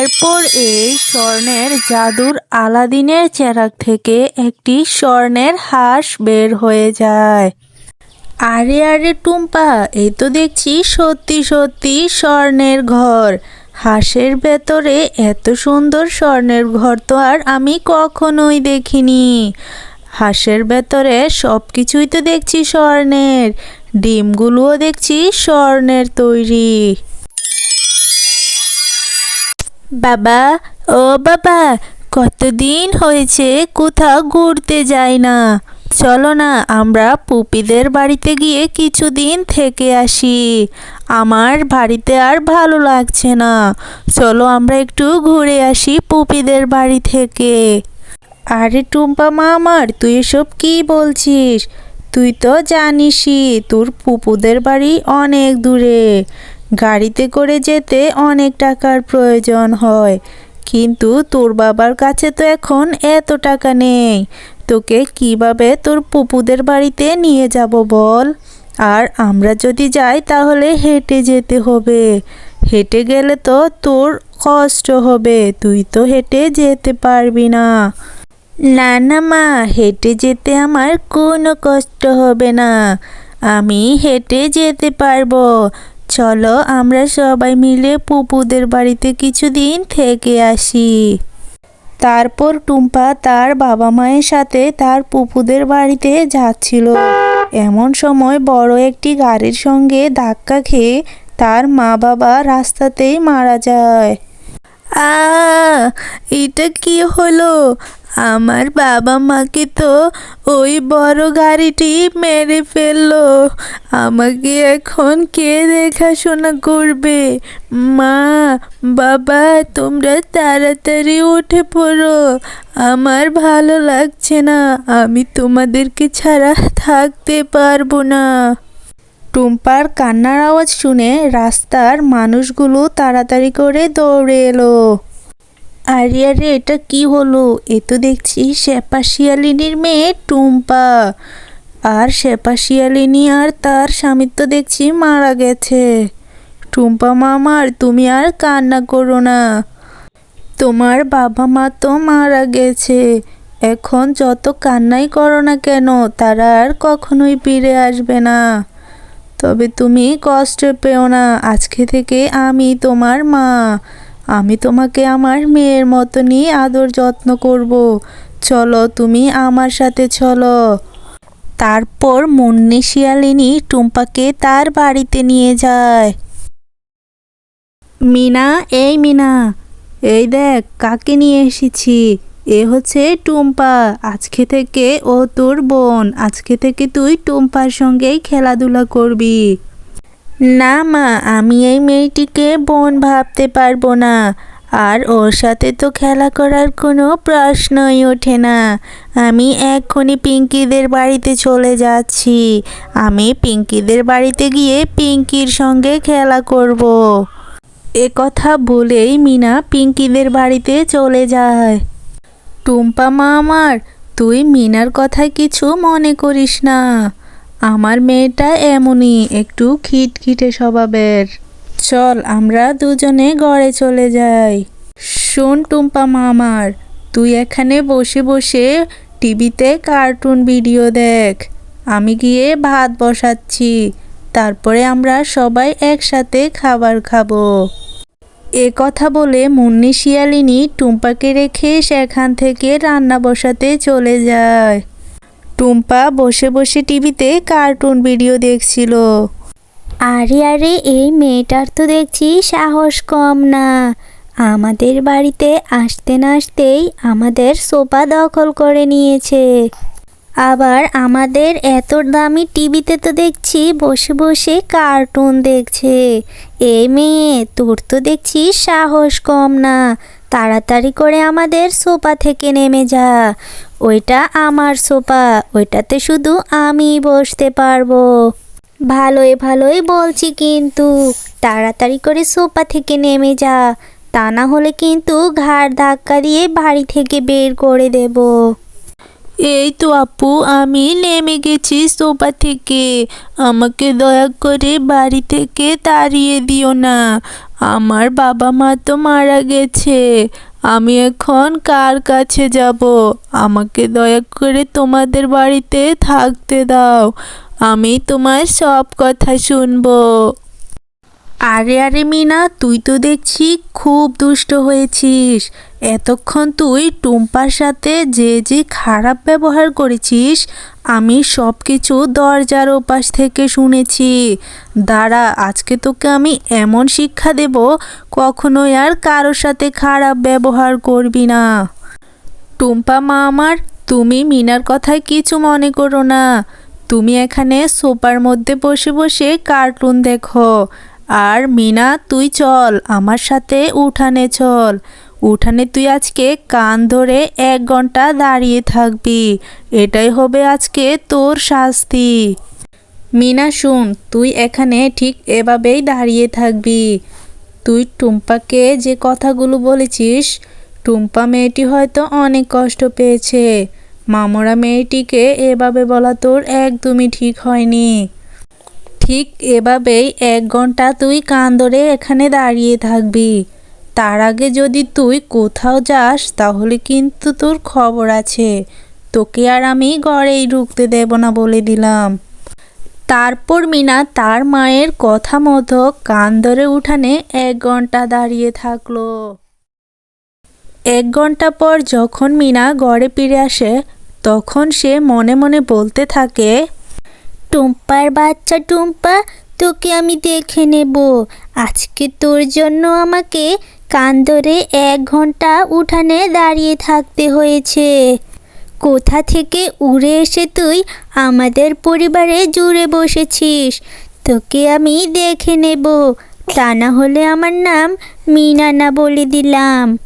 এরপর এই স্বর্ণের জাদুর আলাদিনের চেরাগ থেকে একটি স্বর্ণের হাঁস বের হয়ে যায়। আরে আরে টুম্পা, এই তো দেখছি সত্যি সত্যি স্বর্ণের ঘর। হাঁসের ভেতরে এত সুন্দর স্বর্ণের ঘর তো আর আমি কখনোই দেখিনি। হাঁসের ভেতরে সব কিছুই তো দেখছি স্বর্ণের, ডিমগুলোও দেখছি স্বর্ণের তৈরি। বাবা, ও বাবা, কতদিন হয়েছে কোথাও ঘুরতে যাই না। চলো না, আমরা পুপিদের বাড়িতে গিয়ে কিছুদিন থেকে আসি। আমার বাড়িতে আর ভালো লাগছে না। চলো আমরা একটু ঘুরে আসি পুপিদের বাড়ি থেকে। আরে টুম্পা মা আমার, তুই এসব কি বলছিস? তুই তো জানিসই, তোর পুপুদের বাড়ি অনেক দূরে। গাড়িতে করে যেতে অনেক টাকার প্রয়োজন হয়। কিন্তু তোর বাবার কাছে তো এখন এত টাকা নেই। তোকে কীভাবে তোর পুপুদের বাড়িতে নিয়ে যাব বল? আর আমরা যদি যাই তাহলে হেঁটে যেতে হবে। হেঁটে গেলে তো তোর কষ্ট হবে, তুই তো হেঁটে যেতে পারবি না। না না মা, হেঁটে যেতে আমার কোনো কষ্ট হবে না। আমি হেঁটে যেতে পারব। চলো আমরা সবাই মিলে পুপুদের বাড়িতে কিছুদিন থেকে আসি। তারপর টুম্পা তার বাবা মায়ের সাথে তার পুপুদের বাড়িতে যাচ্ছিল। এমন সময় বড় একটি গাড়ির সঙ্গে ধাক্কা খেয়ে তার মা বাবা রাস্তাতেই মারা যায়। আ, এটা কি হলো? আমার বাবা মাকে তো ওই বড় গাড়িটি মেরে ফেলল। আমাকে এখন কে দেখাশোনা করবে? মা, বাবা, তোমরা তাড়াতাড়ি উঠে পড়ো। আমার ভালো লাগছে না, আমি তোমাদেরকে ছাড়া থাকতে পারব না। টুম্পার কান্নার আওয়াজ শুনে রাস্তার মানুষগুলো তাড়াতাড়ি করে দৌড়ে এলো। আরে আরে এটা কি হলো? এ তো দেখছি শেপা শিয়ালিনীর মেয়ে টুম্পা। আর শেপা শিয়ালিনী আর তার স্বামী তো দেখছি মারা গেছে। টুম্পা মামার, তুমি আর কান্না করো না। তোমার বাবা মা তো মারা গেছে। এখন যত কান্নাই করো না কেন, তারা আর কখনোই ফিরে আসবে না। তবে তুমি কষ্ট পেও না। আজকে থেকে আমি তোমার মা। আমি তোমাকে আমার মেয়ের মতনই আদর যত্ন করব। চলো তুমি আমার সাথে চলো। তারপর মুন্নি শিয়ালিনী টুম্পাকে তার বাড়িতে নিয়ে যায়। মিনা, এই মিনা, এই দেখ, কাকে নিয়ে এসেছি? এ হচ্ছে টুম্পা। আজকে থেকে ও তোর বোন। আজকে থেকে তুই টুম্পার সঙ্গেই খেলাধুলা করবি। না, মা, আমি এই মেয়েটিকে বোন ভাবতে পারব না। আর ওর সাথে তো খেলা করার কোনো প্রশ্নই ওঠে না। আমি এক্ষুনি পিঙ্কিদের বাড়িতে চলে যাচ্ছি। আমি পিঙ্কিদের বাড়িতে গিয়ে পিঙ্কির সঙ্গে খেলা করব। এ কথা বলেই মিনা পিঙ্কিদের বাড়িতে চলে যায়। টুম্পা, মা আমার, তুই মিনার কথা কিছু মনে করিস না। আমার মেয়েটা এমনই একটু খিটখিটে স্বভাবের। চল, আমরা দুজনে ঘরে চলে যাই। শোন টুম্পা মামার তুই এখানে বসে বসে টিভিতে কার্টুন ভিডিও দেখ। আমি গিয়ে ভাত বসাচ্ছি, তারপরে আমরা সবাই একসাথে খাবার খাব। এ কথা বলে মুন্নি শিয়ালিনী টুম্পাকে রেখে সেখান থেকে রান্না বসাতে চলে যায়। টুম্পা বসে বসে টিভিতে কার্টুন ভিডিও দেখছিল। আরে আরে, এই মেয়েটার তো দেখছি সাহস কম না। আমাদের বাড়িতে আসতে না আসতেই আমাদের সোফা দখল করে নিয়েছে। আবার আমাদের এত দামি টিভিতে তো দেখছি বসে বসে কার্টুন দেখছে। এই মেয়ে, তোর তো দেখছি সাহস কম না। তাড়াতাড়ি করে আমাদের সোফা থেকে নেমে যা। ওইটা আমার সোফা, ওইটাতে শুধু আমি বসতে পারব। ভালোই ভালোই বলছি কিন্তু, তাড়াতাড়ি করে সোফা থেকে নেমে যা, তা না হলে কিন্তু ঘাড় ধাক্কা দিয়ে বাড়ি থেকে বের করে দেব। এই তো আপু, আমি নেমে গেছি সোফা থেকে। আমাকে দয়া করে বাড়ি থেকে তাড়িয়ে দিও না। আমার বাবা মা তো মারা গেছে। আমি এখন কার কাছে যাব? আমাকে দয়া করে তোমাদের বাড়িতে থাকতে দাও। আমি তোমার সব কথা শুনব। আরে আরে মিনা, তুই তো দেখছি খুব দুষ্ট হয়েছিস। এতক্ষণ তুই টুম্পার সাথে যে যে খারাপ ব্যবহার করেছিস, আমি সব কিছু দরজার ওপাশ থেকে শুনেছি। দাঁড়া, আজকে তোকে আমি এমন শিক্ষা দেব, কখনোই আর কারোর সাথে খারাপ ব্যবহার করবি না। টুম্পা, মা আমার, তুমি মিনার কথায় কিছু মনে করো না। তুমি এখানে সোপার মধ্যে বসে বসে কার্টুন দেখো। আর মিনা, তুই চল, আমার সাথে উঠানে চল। উঠানে তুই আজকে কান ধরে এক ঘণ্টা দাঁড়িয়ে থাকবি। এটাই হবে আজকে তোর শাস্তি। মিনা, শুন, তুই এখানে ঠিক এভাবেই দাঁড়িয়ে থাকবি। তুই টুম্পাকে যে কথাগুলো বলেছিস, টুম্পা মেয়েটি হয়তো অনেক কষ্ট পেয়েছে। মামরা মেয়েটিকে এভাবে বলা তোর একদমই ঠিক হয়নি। ঠিক এভাবেই এক ঘণ্টা তুই কান ধরে এখানে দাঁড়িয়ে থাকবি। তার আগে যদি তুই কোথাও যাস, তাহলে কিন্তু তোর খবর আছে। তোকে আর আমি ঘরেই ঢুকতে দেব না বলে দিলাম। তারপর মিনা তার মায়ের কথা মতো কান ধরে উঠানে এক ঘণ্টা দাঁড়িয়ে থাকল। এক ঘণ্টা পর যখন মিনা ঘরে ফিরে আসে, তখন সে মনে মনে বলতে থাকে টুম্পার বাচ্চা টুম্পা, তোকে আমি দেখে নেব। আজকে তোর জন্য আমাকে কান ধরে এক ঘণ্টা উঠানে দাঁড়িয়ে থাকতে হয়েছে। কোথা থেকে উড়ে এসে তুই আমাদের পরিবারে জুড়ে বসেছিস? তোকে আমি দেখে নেব। তা না হলে আমার নাম মিনা না বলে দিলাম।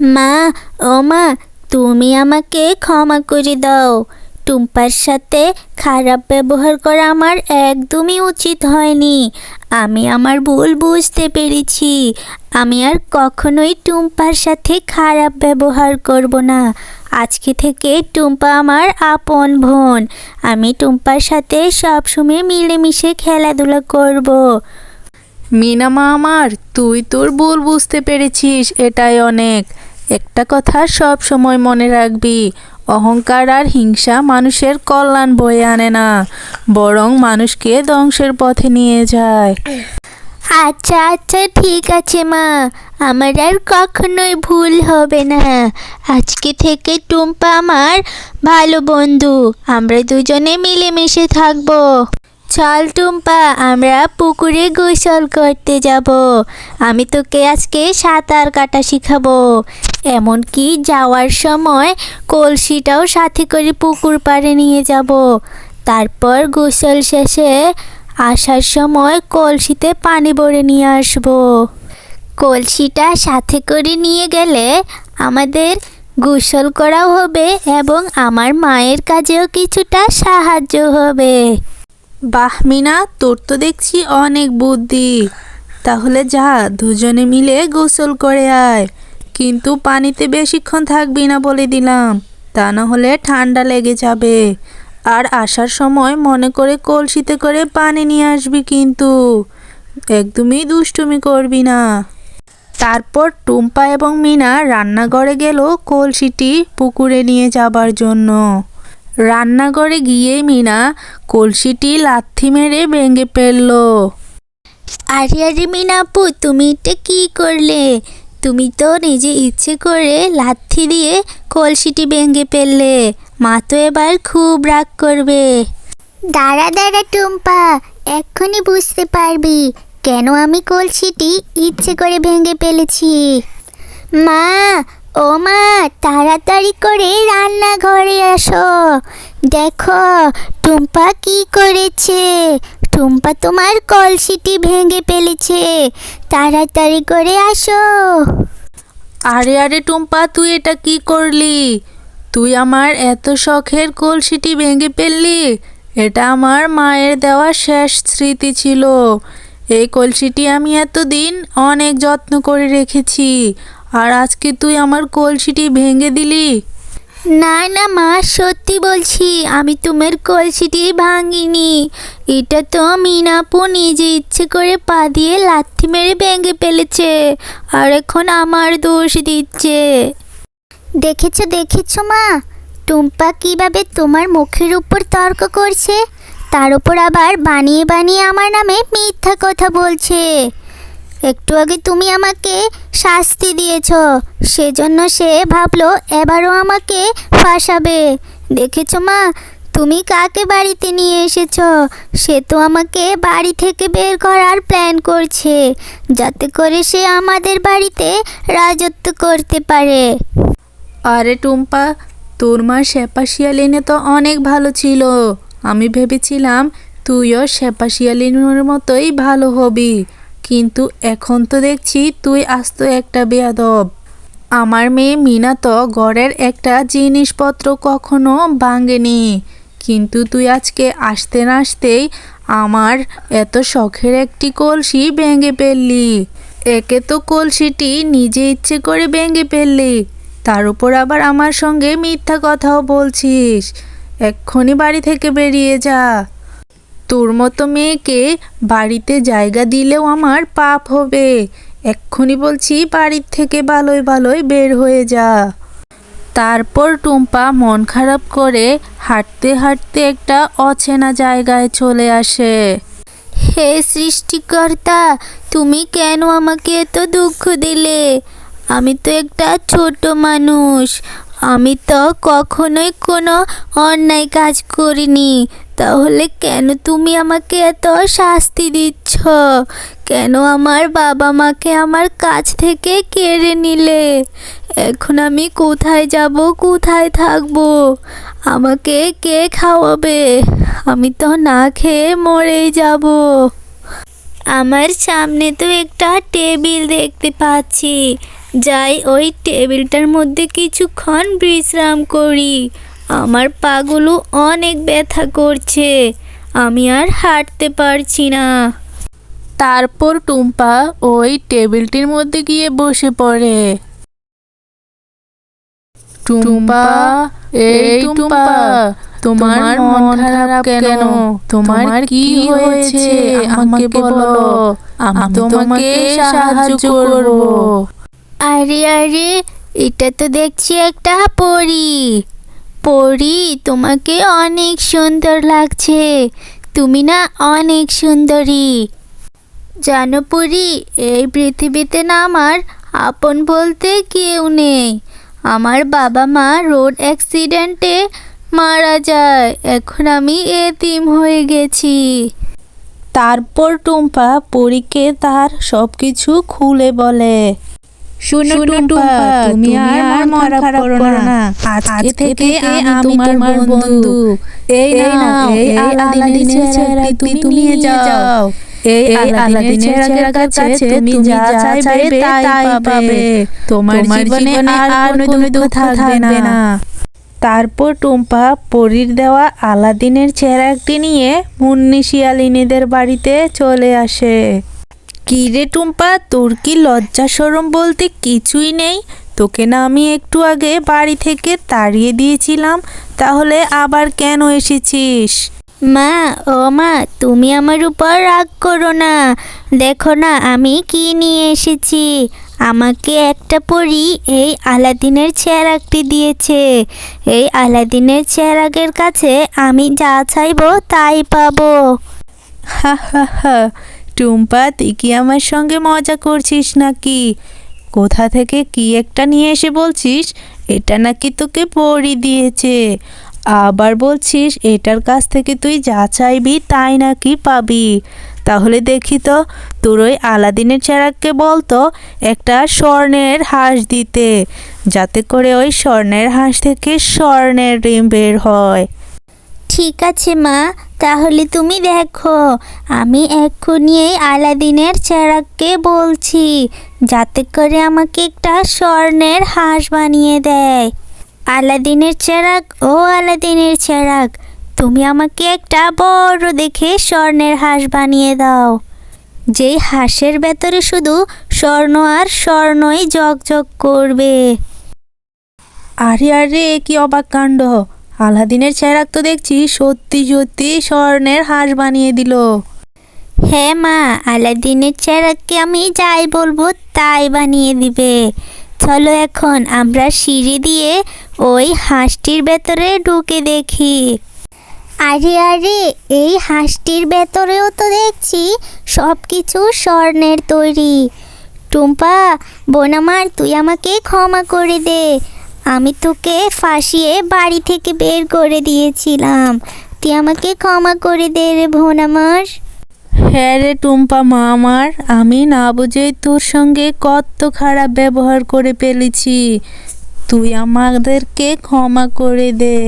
মা, ও মা, তুমি আমাকে ক্ষমা করে দাও। টুম্পার সাথে খারাপ ব্যবহার করা আমার একদমই উচিত হয়নি। আমি আমার ভুল বুঝতে পেরেছি। আমি আর কখনোই টুম্পার সাথে খারাপ ব্যবহার করব না। আজকে থেকে টুম্পা আমার আপন বোন। আমি টুম্পার সাথে সবসময় মিলেমিশে খেলাধুলা করব। মিনা মা আমার, তুই তোর ভুল বুঝতে পেরেছিস, এটাই অনেক। একটা কথা সব সময় মনে রাখবি। অহংকার আর হিংসা মানুষের কল্যাণ বয়ে আনে না, বরং মানুষকে ধ্বংসের পথে নিয়ে যায়। আচ্ছা আচ্ছা ঠিক আছে মা। আমার আর কখনোই ভুল হবে না। আজকে থেকে টুম্পা আমার ভালো বন্ধু। আমরা দুজনে মিলেমিশে থাকব। চল টুম্পা, আমরা পুকুরে গোসল করতে যাব। আমি তোকে আজকে সাঁতার কাটা শিখাবো। এমনকি যাওয়ার সময় কলসিটাও সাথে করে পুকুর পাড়ে নিয়ে যাব। তারপর গোসল শেষে আসার সময় কলসিতে পানি ভরে নিয়ে আসব। কলসিটা সাথে করে নিয়ে গেলে আমাদের গোসল করাও হবে এবং আমার মায়ের কাজেও কিছুটা সাহায্য হবে। বাহ, মিনা, তোর তো দেখছি অনেক বুদ্ধি। তাহলে যা, দুজনে মিলে গোসল করে আয়। কিন্তু পানিতে বেশিক্ষণ থাকবি না বলে দিলাম। তা না হলে ঠান্ডা লেগে যাবে। আর আসার সময় মনে করে কলসিতে করে পানি নিয়ে আসবি কিন্তু। একদমই দুষ্টুমি করবি না। তারপর টুম্পা এবং মিনা রান্নাঘরে গেল কলসিটি পুকুরে নিয়ে যাবার জন্য। রান্নাঘরে গিয়ে মিনা কলসিটি লাথি মেরে ভেঙে ফেলল। আরে আরে মিনাপু তুমি এটা কি করলে? তুমি তো নিজে ইচ্ছে করে লাথি দিয়ে কলসিটি ভেঙে ফেললে। মা তো এবার খুব রাগ করবে। দাঁড়া দাঁড়া টুম্পা এক্ষুনি বুঝতে পারবি কেন আমি কলসিটি ইচ্ছে করে ভেঙে ফেলেছি। মা ও মা, তাড়াতাড়ি করে রান্নাঘরে আসো। দেখো, টুম্পা কি করেছে? টুম্পা তোমার কলসিটি ভেঙে ফেলেছে। তাড়াতাড়ি করে আসো। আরে আরে টুম্পা, তুই এটা কি করলি? তুই আমার এত শখের কলসিটি ভেঙে ফেললি। এটা আমার মায়ের দেওয়া শেষ স্মৃতি ছিল। এই কলসিটি আমি এতদিন অনেক যত্ন করে রেখেছি। আর আজকে তুই আমার কলসিটি ভেঙে দিলি? না না মা সত্যি বলছি আমি তোমার কলসিটি ভাঙিনি। এটা তো মিনাপু নিজে ইচ্ছে করে পা দিয়ে লাথি মেরে ভেঙে ফেলেছে আর এখন আমার দোষ দিচ্ছে। দেখেছ দেখেছ মা টুম্পা কীভাবে তোমার মুখের উপর তর্ক করছে তার উপর আবার বানিয়ে বানিয়ে আমার নামে মিথ্যা কথা বলছে। একটু আগে তুমি আমাকে শাস্তি দিয়েছ, সেজন্য সে ভাবলো এবারও আমাকে ফাঁসাবে। দেখেছ মা, তুমি কাকে বাড়িতে নিয়ে এসেছ? সে তো আমাকে বাড়ি থেকে বের করার প্ল্যান করছে, যাতে করে সে আমাদের বাড়িতে রাজত্ব করতে পারে। আরে টুম্পা, তোর মা শেপা শিয়ালিনে তো অনেক ভালো ছিল। আমি ভেবেছিলাম তুইও শেপা শিয়ালিনের মতোই ভালো হবি। কিন্তু এখন তো দেখছি তুই আস্ত একটা বেয়াদব। আমার মেয়ে মিনা তো ঘরের একটা জিনিসপত্র কখনো ভাঙেনি। কিন্তু তুই আজকে আসতে না আসতেই আমার এত শখের একটি কলসি ভেঙে ফেললি। একে তো কলসিটি নিজে ইচ্ছে করে ভেঙে ফেললি, তার উপর আবার আমার সঙ্গে মিথ্যা কথাও বলছিস। এক্ষুনি বাড়ি থেকে বেরিয়ে যা। তোর মতো মেয়েকে বাড়িতে জায়গা দিলেও আমার পাপ হবে। এক্ষুনি বলছি বাড়ির থেকে ভালোই ভালোই বের হয়ে যা। তারপর টুম্পা মন খারাপ করে হাঁটতে হাঁটতে একটা অচেনা জায়গায় চলে আসে। হে সৃষ্টিকর্তা, তুমি কেন আমাকে এত দুঃখ দিলে? আমি তো একটা ছোট মানুষ। আমি তো কখনোই কোনো অন্যায় কাজ করিনি। তাহলে কেন তুমি আমাকে এত শাস্তি দিচ্ছ? কেন আমার বাবা মাকে আমার কাছ থেকে কেড়ে নিলে? এখন আমি কোথায় যাব, কোথায় থাকব? আমাকে কে খাওয়াবে? আমি তো না খেয়ে মরেই যাব। আমার সামনে তো একটা টেবিল দেখতে পাচ্ছি। যাই ওই টেবিলটার মধ্যে কিছুক্ষণ বিশ্রাম করি। আমার পাগুলো অনেক ব্যথা করছে। আমি আর হাঁটতে পারছি না। তারপর টুম্পা ওই টেবিলটির মধ্যে গিয়ে বসে পড়ে। টুম্পা, এই টুম্পা, তোমার মন খারাপ কেন? তোমার কি হয়েছে? আমাকে বলো। আমি তোমাকে সাহায্য করব। আরে আরে, এটা তো দেখছি একটা পরি। পরি তোমাকে অনেক সুন্দর লাগছে। তুমি না অনেক সুন্দরী। জানো পরি এই পৃথিবীতে না আমার আপন বলতে কেউ নেই। আমার বাবা মা রোড অ্যাক্সিডেন্টে মারা যায়। এখন আমি এতিম হয়ে গেছি। তারপর টুম্পা পরীকে তার সব কিছু খুলে বলে শুনো টুম্পা তুমি আর মন খারাপ করো না। আজকে থেকে আমি তোমার বন্ধু। এই নাও এই আলাদিনের চেহারাটি তুমি নিয়ে যাও। এই আলাদিনের চেহারার কাছে তুমি যা চাইবে তাই পাবে। তোমার জীবনে আর কোনো দুঃখ থাকবে না। তারপর টুম্পা পরীর দেওয়া আলাদিনের চেহারাটি নিয়ে মুন্নি শিয়ালিনীদের বাড়িতে চলে আসে। কি রে টুম্পা তোর কি লজ্জা সরম বলতে কিছুই নেই? তোকে না আমি একটু আগে বাড়ি থেকে তাড়িয়ে দিয়েছিলাম তাহলে আবার কেন এসেছিস? মা ও মা তুমি আমার উপর রাগ করো না। দেখো না আমি কি নিয়ে এসেছি। আমাকে একটা পরি এই আলাদিনের চেরাগটি দিয়েছে। এই আলাদিনের চেরাগের কাছে আমি যা চাইব তাই পাবো। হা হা হা। টুম্পা, তুই কি আমার সঙ্গে মজা করছিস নাকি? কোথা থেকে কি একটা নিয়ে এসে বলছিস? এটা নাকি তোকে পরি দিয়েছে। আবার বলছিস, এটার কাছ থেকে তুই যা চাইবি তাই নাকি পাবি। তাহলে দেখি তো, তোর ওই আলাদিনের চেরাককে বলতো একটা স্বর্ণের হাঁস দিতে, যাতে করে ওই স্বর্ণের হাঁস থেকে স্বর্ণের ডিম বের হয়। ঠিক আছে মা তাহলে তুমি দেখো, আমি এক্ষুনি এই আলাদিনের চেরাগকে বলছি, যাতে করে আমাকে একটা স্বর্ণের হাঁস বানিয়ে দেয়। আলাদিনের চেরাক, ও আলাদিনের চেরাগ তুমি আমাকে একটা বড় দেখে স্বর্ণের হাঁস বানিয়ে দাও। যেই হাঁসের ভেতরে শুধু স্বর্ণ আর স্বর্ণই জগজগ করবে। আরে আরে, কি অবাক কাণ্ড। আলাদিনের চেরাক তো দেখছি সত্যি সত্যি স্বর্ণের হাঁস বানিয়ে দিল। হ্যাঁ মা, আলাদিনের চেরাককে আমি যাই বলব তাই বানিয়ে দিবে। চলো এখন আমরা সিঁড়ি দিয়ে ওই হাঁসটির ভেতরে ঢুকে দেখি। আরে আরে, এই হাঁসটির ভেতরেও তো দেখছি সব কিছু স্বর্ণের তৈরি। টুম্পা বোন আমার তুই আমাকে ক্ষমা করে দে। আমি তোকে ফাঁসিয়ে বাড়ি থেকে বের করে দিয়েছিলাম। তুই আমাকে ক্ষমা করে দে রে বোন আমার হ্যাঁ রে টুম্পা মা আমার, আমি না বুঝেই তোর সঙ্গে কত খারাপ ব্যবহার করে ফেলেছি। তুই আমাদেরকে ক্ষমা করে দে।